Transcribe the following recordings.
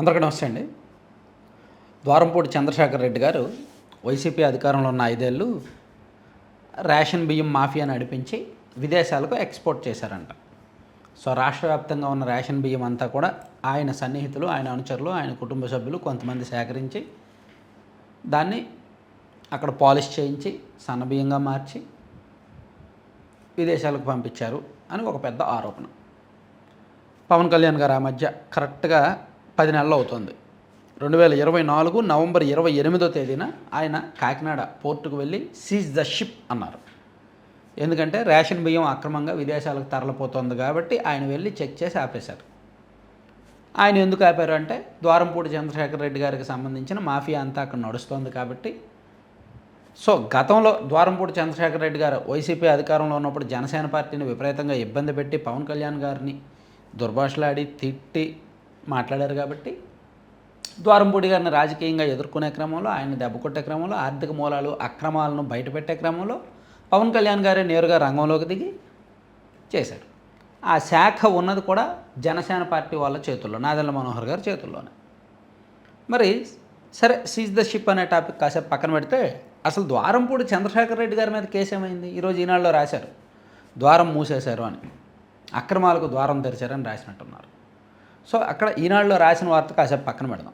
అందరికీ నమస్తే అండి. ద్వారంపూడి చంద్రశేఖర్ రెడ్డి గారు వైసీపీ అధికారంలో ఉన్న ఐదేళ్ళు రేషన్ బియ్యం మాఫియా నడిపించి విదేశాలకు ఎక్స్పోర్ట్ చేశారంట. సో రాష్ట్ర వ్యాప్తంగా ఉన్న రేషన్ బియ్యం అంతా కూడా ఆయన సన్నిహితులు ఆయన అనుచరులు ఆయన కుటుంబ సభ్యులు కొంతమంది సేకరించి దాన్ని అక్కడ పాలిష్ చేయించి సన్నబియ్యంగా మార్చి విదేశాలకు పంపించారు అని ఒక పెద్ద ఆరోపణ. పవన్ కళ్యాణ్ గారు ఆ మధ్య కరెక్ట్గా పది నెలలు అవుతుంది. రెండు వేల ఇరవై నాలుగు నవంబర్ ఇరవై ఎనిమిదో తేదీన ఆయన కాకినాడ పోర్టుకు వెళ్ళి సీజ్ ద షిప్ అన్నారు. ఎందుకంటే రేషన్ బియ్యం అక్రమంగా విదేశాలకు తరలిపోతుంది కాబట్టి ఆయన వెళ్ళి చెక్ చేసి ఆపేశారు. ఆయన ఎందుకు ఆపారు అంటే ద్వారంపూడి చంద్రశేఖర్ రెడ్డి గారికి సంబంధించిన మాఫియా అంతా అక్కడ నడుస్తోంది కాబట్టి. సో గతంలో ద్వారంపూడి చంద్రశేఖర్ రెడ్డి గారు వైసీపీ అధికారంలో ఉన్నప్పుడు జనసేన పార్టీని విపరీతంగా ఇబ్బంది పెట్టి పవన్ కళ్యాణ్ గారిని దుర్భాషలాడి తిట్టి మాట్లాడారు కాబట్టి ద్వారంపూడి గారిని రాజకీయంగా ఎదుర్కొనే క్రమంలో ఆయన దెబ్బకొట్టే క్రమంలో ఆర్థిక మూలాలు అక్రమాలను బయటపెట్టే క్రమంలో పవన్ కళ్యాణ్ గారే నేరుగా రంగంలోకి దిగి చేశారు. ఆ శాఖ ఉన్నది కూడా జనసేన పార్టీ వాళ్ళ చేతుల్లో నాదెల్ల మనోహర్ గారి చేతుల్లోనే. మరి సరే సీజ్ ద షిప్ అనే టాపిక్ కాసేపు పక్కన పెడితే అసలు ద్వారంపూడి చంద్రశేఖర్ రెడ్డి గారి మీద కేసు ఏమైంది? ఈరోజు ఈనాడులో రాశారు. ద్వారం మూసేశారు అని. అక్రమాలకు ద్వారం తెరిచారని రాసినట్టున్నారు. సో అక్కడ ఈనాడులో రాసిన వార్త కాసేపు పక్కన పెడదాం.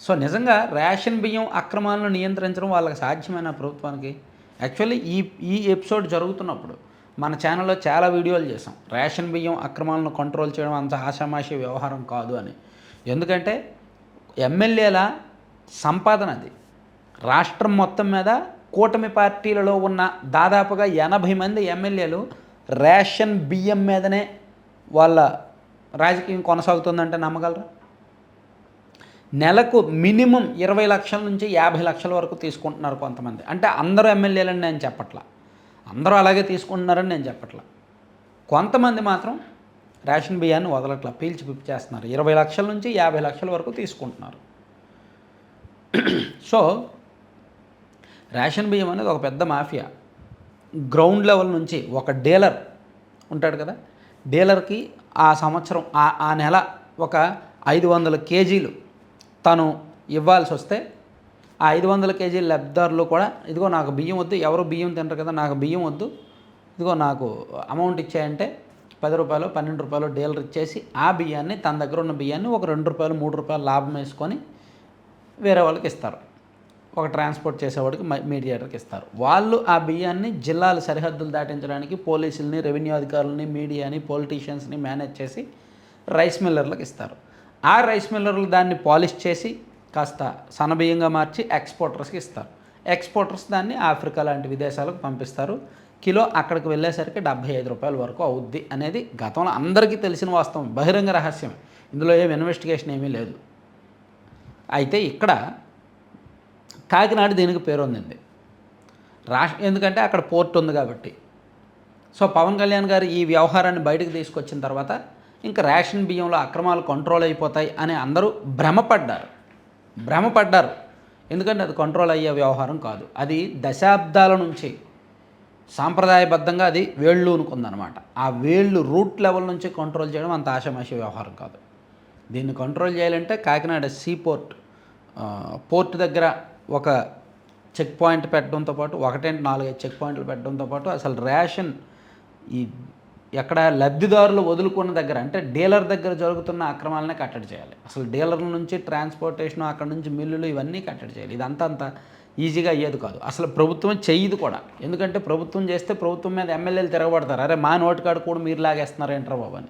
సో నిజంగా రేషన్ బియ్యం అక్రమాలను నియంత్రించడం వాళ్ళకి సాధ్యమైన ప్రభుత్వానికి? యాక్చువల్లీ ఈ ఈ ఎపిసోడ్ జరుగుతున్నప్పుడు మన ఛానల్లో చాలా వీడియోలు చేసాం రేషన్ బియ్యం అక్రమాలను కంట్రోల్ చేయడం అంత ఆషామాషి వ్యవహారం కాదు అని. ఎందుకంటే ఎమ్మెల్యేల సంపాదన అది. రాష్ట్రం మొత్తం మీద కూటమి పార్టీలలో ఉన్న దాదాపుగా ఎనభై మంది ఎమ్మెల్యేలు రేషన్ బియ్యం మీదనే వాళ్ళ రాజకీయం కొనసాగుతుందంటే నమ్మగలరా? నెలకు మినిమం ఇరవై లక్షల నుంచి యాభై లక్షల వరకు తీసుకుంటున్నారు కొంతమంది. అంటే అందరూ ఎమ్మెల్యేలని నేను చెప్పట్లా. అందరూ అలాగే తీసుకుంటున్నారని నేను చెప్పట్లా. కొంతమంది మాత్రం రేషన్ బియ్యాన్ని వదలట్లా. పీల్చి పిప్పి చేస్తున్నారు. ఇరవై లక్షల నుంచి యాభై లక్షల వరకు తీసుకుంటున్నారు. సో రేషన్ బియ్యం అనేది ఒక పెద్ద మాఫియా. గ్రౌండ్ లెవెల్ నుంచి ఒక డీలర్ ఉంటాడు కదా? డీలర్కి ఆ సంవత్సరం ఆ ఆ నెల ఒక ఐదు వందల కేజీలు తను ఇవ్వాల్సి వస్తే ఆ ఐదు వందల కేజీల లబ్ధిదారులు కూడా ఇదిగో నాకు బియ్యం వద్దు ఎవరు బియ్యం తింటారు కదా నాకు బియ్యం వద్దు ఇదిగో నాకు అమౌంట్ ఇచ్చాయంటే పది రూపాయలు పన్నెండు రూపాయలు డీలర్ ఇచ్చేసి ఆ బియ్యాన్ని తన దగ్గర ఉన్న బియ్యాన్ని ఒక రెండు రూపాయలు మూడు రూపాయలు లాభం వేసుకొని వేరే వాళ్ళకి ఇస్తారు. ఒక ట్రాన్స్పోర్ట్ చేసేవాడికి మీడియేటర్కి ఇస్తారు. వాళ్ళు ఆ బియ్యాన్ని జిల్లాల సరిహద్దులు దాటించడానికి పోలీసుల్ని రెవెన్యూ అధికారులని మీడియాని పొలిటీషియన్స్ని మేనేజ్ చేసి రైస్ మిల్లర్లకు ఇస్తారు. ఆ రైస్ మిల్లర్లు దాన్ని పాలిష్ చేసి కాస్త సనబియ్యంగా మార్చి ఎక్స్పోర్టర్స్కి ఇస్తారు. ఎక్స్పోర్టర్స్ దాన్ని ఆఫ్రికా లాంటి విదేశాలకు పంపిస్తారు. కిలో అక్కడికి వెళ్ళేసరికి డెబ్బై ఐదు రూపాయల వరకు అవుద్ది అనేది గతంలో అందరికీ తెలిసిన వాస్తవం బహిరంగ రహస్యం ఇందులో ఏం ఇన్వెస్టిగేషన్ ఏమీ లేదు. అయితే ఇక్కడ కాకినాడ దీనికి పేరు ఉందండి రాష్ట్ర ఎందుకంటే అక్కడ పోర్ట్ ఉంది కాబట్టి. సో పవన్ కళ్యాణ్ గారు ఈ వ్యవహారాన్ని బయటకు తీసుకొచ్చిన తర్వాత ఇంకా రేషన్ బియ్యంలో అక్రమాలు కంట్రోల్ అయిపోతాయి అని అందరూ భ్రమపడ్డారు. భ్రమపడ్డారు. ఎందుకంటే అది కంట్రోల్ అయ్యే వ్యవహారం కాదు. అది దశాబ్దాల నుంచి సాంప్రదాయబద్ధంగా అది వేళ్ళూనుకుందనమాట ఆ వేళ్ళు రూట్ లెవెల్ నుంచి కంట్రోల్ చేయడం అంత ఆషామాషి వ్యవహారం కాదు. దీన్ని కంట్రోల్ చేయాలంటే కాకినాడ సీ పోర్ట్ పోర్ట్ దగ్గర ఒక చెక్ పాయింట్ పెట్టడంతో పాటు ఒకటేంటి నాలుగైదు చెక్ పాయింట్లు పెట్టడంతో పాటు అసలు రేషన్ ఈ ఎక్కడ లబ్ధిదారులు వదులుకున్న దగ్గర అంటే డీలర్ దగ్గర జరుగుతున్న అక్రమాలనే కట్టడి చేయాలి. అసలు డీలర్ల నుంచి ట్రాన్స్పోర్టేషన్ అక్కడ నుంచి మిల్లులు ఇవన్నీ కట్టడి చేయాలి. ఇదంతా అంత ఈజీగా అయ్యేది కాదు. అసలు ప్రభుత్వం చెయ్యదు కూడా. ఎందుకంటే ప్రభుత్వం చేస్తే ప్రభుత్వం మీద ఎమ్మెల్యేలు తిరగబడతారు. అరే మా నోటికాడు కూడా మీరు లాగేస్తున్నారు ఏంట్రా బాబు అని.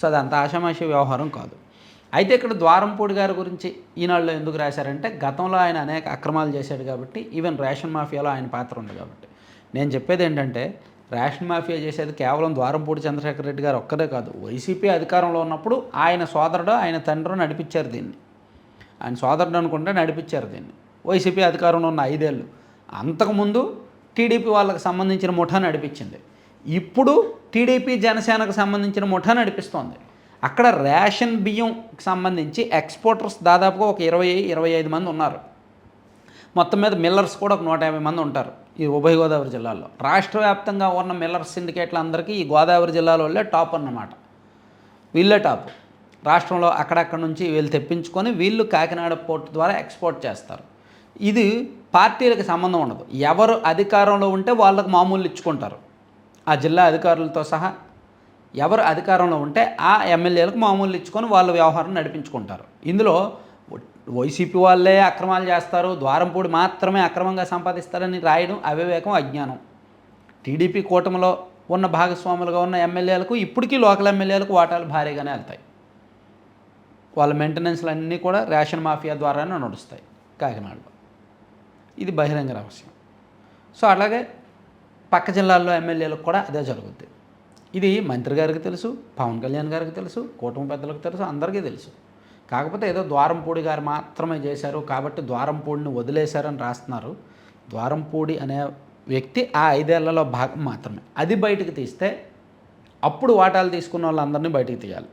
సో అది అంత ఆషామాషి వ్యవహారం కాదు. అయితే ఇక్కడ ద్వారంపూడి గారి గురించి ఈనాడులో ఎందుకు రాశారంటే గతంలో ఆయన అనేక అక్రమాలు చేశాడు కాబట్టి ఈవెన్ రేషన్ మాఫియాలో ఆయన పాత్ర ఉంది కాబట్టి. నేను చెప్పేది ఏంటంటే రేషన్ మాఫియా చేసేది కేవలం ద్వారంపూడి చంద్రశేఖర్ రెడ్డి గారు ఒక్కరే కాదు. వైసీపీ అధికారంలో ఉన్నప్పుడు ఆయన సోదరుడు ఆయన తండ్రి నడిపించారు దీన్ని. ఆయన సోదరుడు అనుకుంటే నడిపించారు దీన్ని. వైసీపీ అధికారంలో ఉన్న ఐదేళ్ళు. అంతకుముందు టీడీపీ వాళ్ళకి సంబంధించిన ముఠా నడిపించింది. ఇప్పుడు టీడీపీ జనసేనకు సంబంధించిన ముఠా నడిపిస్తోంది. అక్కడ రేషన్ బియ్యంకి సంబంధించి ఎక్స్పోర్టర్స్ దాదాపుగా ఒక ఇరవై ఇరవై ఐదు మంది ఉన్నారు. మొత్తం మీద మిల్లర్స్ కూడా ఒక నూట యాభై మంది ఉంటారు ఈ ఉభయ గోదావరి జిల్లాలో. రాష్ట్ర వ్యాప్తంగా ఉన్న మిల్లర్స్ సిండికేట్లందరికీ ఈ గోదావరి జిల్లాలో వాళ్ళే టాప్ అన్నమాట. వీళ్ళే టాప్. రాష్ట్రంలో అక్కడక్కడ నుంచి వీళ్ళు తెప్పించుకొని వీళ్ళు కాకినాడ పోర్ట్ ద్వారా ఎక్స్పోర్ట్ చేస్తారు. ఇది పార్టీలకు సంబంధం ఉండదు. ఎవరు అధికారంలో ఉంటే వాళ్ళకు మామూలు ఇచ్చుకుంటారు. ఆ జిల్లా అధికారులతో సహా ఎవరు అధికారంలో ఉంటే ఆ ఎమ్మెల్యేలకు మామూలు ఇచ్చుకొని వాళ్ళ వ్యవహారం నడిపించుకుంటారు. ఇందులో వైసీపీ వాళ్ళే అక్రమాలు చేస్తారు. ద్వారంపూడి మాత్రమే అక్రమంగా సంపాదిస్తారని రాయడం అవివేకం అజ్ఞానం. టీడీపీ కూటమిలో ఉన్న భాగస్వాములుగా ఉన్న ఎమ్మెల్యేలకు ఇప్పటికీ లోకల్ ఎమ్మెల్యేలకు వాటాలు భారీగానే వెళ్తాయి. వాళ్ళ మెయింటెనెన్స్లు అన్నీ కూడా రేషన్ మాఫియా ద్వారానే నడుస్తాయి కాకినాడలో. ఇది బహిరంగ రహస్యం. సో అలాగే పక్క జిల్లాల్లో ఎమ్మెల్యేలకు కూడా అదే జరుగుద్ది. ఇది మంత్రి గారికి తెలుసు పవన్ కళ్యాణ్ గారికి తెలుసు కూటమి పెద్దలకు తెలుసు అందరికీ తెలుసు. కాకపోతే ఏదో ద్వారంపూడి గారు మాత్రమే చేశారు కాబట్టి ద్వారంపూడిని వదిలేశారని రాస్తున్నారు. ద్వారంపూడి అనే వ్యక్తి ఆ ఐదేళ్ళలో భాగం మాత్రమే. అది బయటకు తీస్తే అప్పుడు వాటాలు తీసుకున్న వాళ్ళందరినీ బయటికి తీయాలి.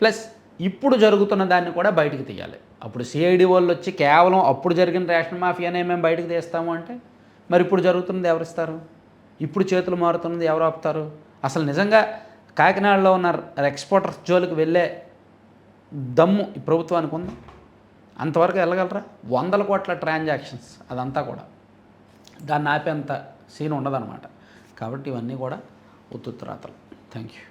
ప్లస్ ఇప్పుడు జరుగుతున్న దాన్ని కూడా బయటికి తీయాలి. అప్పుడు సిఐడి వాళ్ళు వచ్చి కేవలం అప్పుడు జరిగిన రేషన్ మాఫియానే మేము బయటకు తీస్తాము అంటే మరి ఇప్పుడు జరుగుతున్నది ఎవరిస్తారు ఇప్పుడు చేతులు మారుతున్నది ఎవరు ఆపుతారు? అసలు నిజంగా కాకినాడలో ఉన్న ఎక్స్పోర్టర్ జోలికి వెళ్ళే దమ్ము ఈ ప్రభుత్వానికి ఉంది? అంతవరకు వెళ్ళగలరా? వందల కోట్ల ట్రాన్సాక్షన్స్ అదంతా కూడా. దాన్ని ఆపేంత సీన్ ఉండదన్నమాట. కాబట్టి ఇవన్నీ కూడా ఉత్తుత్తరాతలు థ్యాంక్ యూ